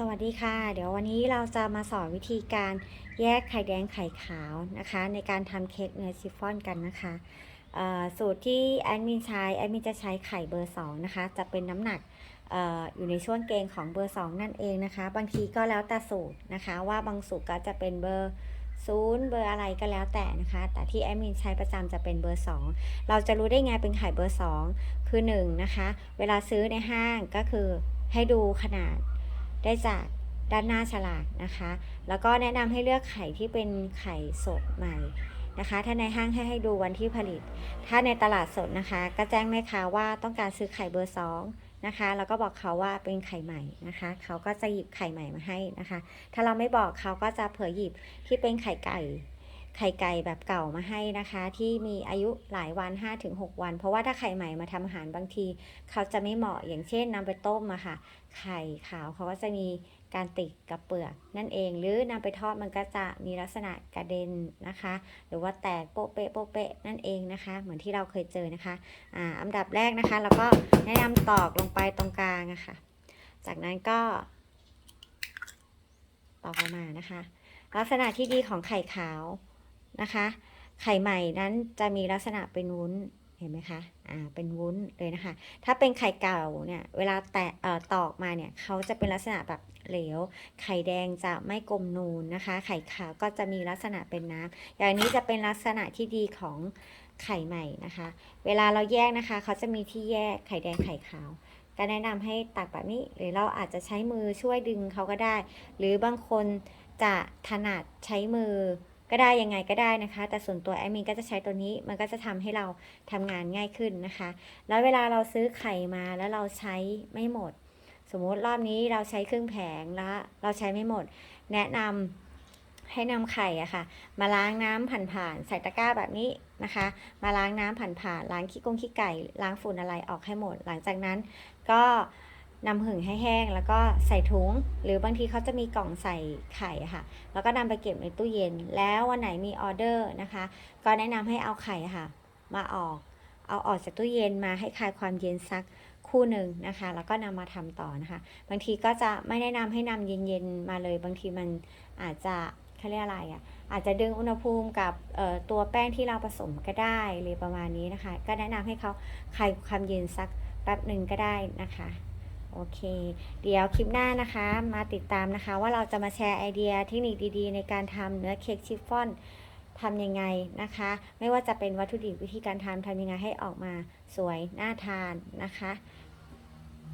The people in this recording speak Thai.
สวัสดีค่ะ เดี๋ยววันนี้เราจะมาสอนวิธีการแยกไข่แดงไข่ขาวนะคะ ในการทำเค้กเนื้อชิฟฟ่อนกันนะคะสูตรที่แอดมินใช้แอดมินจะใช้ไข่เบอร์ 2 นะคะ จะเป็นน้ำหนักอออยู่ในช่วงเกณฑ์ของเบอร์ 2 นั่นเองนะคะ บางทีก็แล้วแต่สูตรนะคะว่าบางสูตรก็จะเป็นเบอร์ศูนย์เบอร์อะไรก็แล้วแต่นะคะ แต่ที่แอดมินใช้ประจำจะเป็นเบอร์ 2 เราจะรู้ได้ไงเป็นไข่เบอร์ 2 คือ 1 นะคะ เวลาซื้อในห้างก็คือให้ดูขนาด ได้จากด้านหน้าฉลากนะคะ แล้วก็แนะนำให้เลือกไข่ที่เป็นไข่สดใหม่นะคะ ถ้าในห้างให้ให้ดูวันที่ผลิต ถ้าในตลาดสดนะคะ ก็แจ้งแม่ค้าว่าต้องการซื้อไข่เบอร์สองนะคะ แล้วก็บอกเขาว่าเป็นไข่ใหม่นะคะ เขาก็จะหยิบไข่ใหม่มาให้นะคะ ถ้าเราไม่บอกเขาก็จะเผยหยิบที่เป็นไข่ไก่ ไข่ไก่แบบเก่ามาให้นะคะ ที่มีอายุหลายวัน 5-6 วัน เพราะว่าถ้าไข่ใหม่มาทำอาหารบางที เขาจะไม่เหมาะอย่างเช่นนำไปต้มอะค่ะ ไข่ขาวเขาก็จะมีการติดกับเปลือกนั่นเองหรือนำไปทอดมันก็จะมีลักษณะกระเด็นนะคะ หรือว่าแตกโป๊ะเป๊ะโป๊ะเป๊ะนั่นเองนะคะ เหมือนที่เราเคยเจอนะคะอ่าอันดับแรกนะคะ เราก็แนะนำตอกลงไปตรงกลางอะค่ะ จากนั้นก็ตอกออกมานะคะ ลักษณะที่ดีของไข่ขาว นะคะ ไข่ใหม่นั้นจะมีลักษณะเป็นวุ้นเห็นไหมคะ อ่า เป็นวุ้นเลยนะคะ ถ้าเป็นไข่เก่าเนี่ย เวลาแตะตอกมาเนี่ยเขาจะเป็นลักษณะแบบเหลว ไข่แดงจะไม่กลมนูนนะคะ ไข่ขาวก็จะมีลักษณะเป็นน้ำอย่างนี้จะเป็นลักษณะที่ดีของไข่ใหม่นะคะ เวลาเราแยกนะคะ เขาจะมีที่แยกไข่แดงไข่ขาว ก็แนะนำให้ตักแบบนี้ หรือเราอาจจะใช้มือช่วยดึงเขาก็ได้ หรือบางคนจะถนัดใช้มือ ก็ได้ยังไงก็ได้นะคะ แต่ส่วนตัวแอดมินก็จะใช้ตัวนี้มันก็จะทำให้เราทำงานง่ายขึ้นนะคะ แล้วเวลาเราซื้อไข่มาแล้วเราใช้ไม่หมด สมมุติรอบนี้เราใช้ครึ่งแผงแล้วเราใช้ไม่หมด แนะนำให้นำไข่อะค่ะ มาล้างน้ำผ่านๆใส่ตะกร้าแบบนี้นะคะ มาล้างน้ำผ่านๆล้างขี้กงขี้ไก่ ล้างฝุ่นอะไรออกให้หมด หลังจากนั้นก็ นำหึงให้แห้งแล้วก็ใส่ถุง หรือบางทีเขาจะมีกล่องใส่ไข่ค่ะ แล้วก็นำไปเก็บในตู้เย็น แล้ววันไหนมีออเดอร์นะคะ ก็แนะนำให้เอาไข่ค่ะ มาออก เอาออกจากตู้เย็นมาให้คลายความเย็นสักคู่หนึ่งนะคะ แล้วก็นำมาทำต่อนะคะ บางทีก็จะไม่แนะนำให้นำเย็นๆมาเลย บางทีมันอาจจะเขาเรียกอะไรอะ่ะอาจจะดึงอุณหภูมิกับตัวแป้งที่เราผสมก็ได้เลยประมาณนี้นะคะ ก็แนะนำให้เขาคลายความเย็นสักแป๊บหนึ่งก็ได้นะคะ โอเค เดี๋ยวคลิปหน้านะคะ มาติดตามนะคะ ว่าเราจะมาแชร์ไอเดียเทคนิคดีๆ ในการทำเนื้อเค้กชิฟฟ่อนทำยังไงนะคะ ไม่ว่าจะเป็นวัตถุดิบวิธีการทำทำยังไงให้ออกมาสวยน่าทานนะคะ